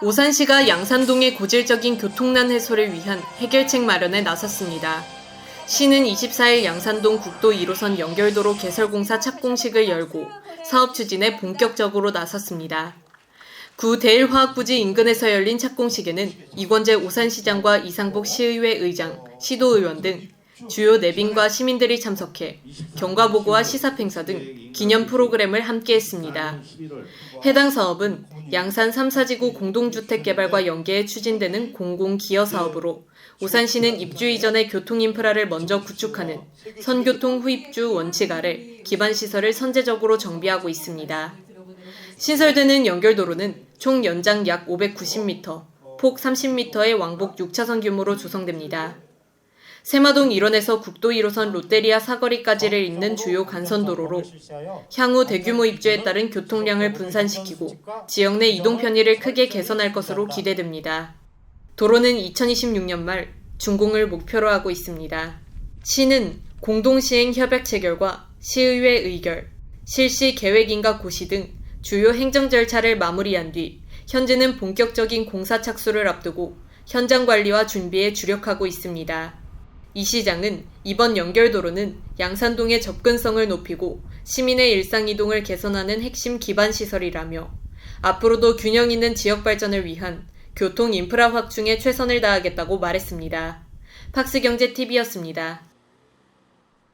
오산시가 양산동의 고질적인 교통난 해소를 위한 해결책 마련에 나섰습니다. 시는 24일 양산동 국도 1호선 연결도로 개설공사 착공식을 열고 사업 추진에 본격적으로 나섰습니다. 구 대일화학부지 인근에서 열린 착공식에는 이권재 오산시장과 이상복 시의회 의장, 시도의원 등 주요 내빈과 시민들이 참석해 경과보고와 시사행사 등 기념 프로그램을 함께했습니다. 해당 사업은 양산 3사지구 공동주택 개발과 연계해 추진되는 공공기여 사업으로 오산시는 입주 이전의 교통 인프라를 먼저 구축하는 선교통 후입주 원칙 아래 기반 시설을 선제적으로 정비하고 있습니다. 신설되는 연결도로는 총 연장 약 590m, 폭 30m의 왕복 6차선 규모로 조성됩니다. 세마동 일원에서 국도 1호선 롯데리아 사거리까지를 잇는 주요 간선도로로 향후 대규모 입주에 따른 교통량을 분산시키고 지역 내 이동 편의를 크게 개선할 것으로 기대됩니다. 도로는 2026년 말 준공을 목표로 하고 있습니다. 시는 공동시행 협약 체결과 시의회 의결, 실시 계획인가 고시 등 주요 행정 절차를 마무리한 뒤 현재는 본격적인 공사 착수를 앞두고 현장 관리와 준비에 주력하고 있습니다. 이 시장은 이번 연결도로는 양산동의 접근성을 높이고 시민의 일상이동을 개선하는 핵심 기반 시설이라며 앞으로도 균형 있는 지역 발전을 위한 교통 인프라 확충에 최선을 다하겠다고 말했습니다. 팍스경제TV였습니다.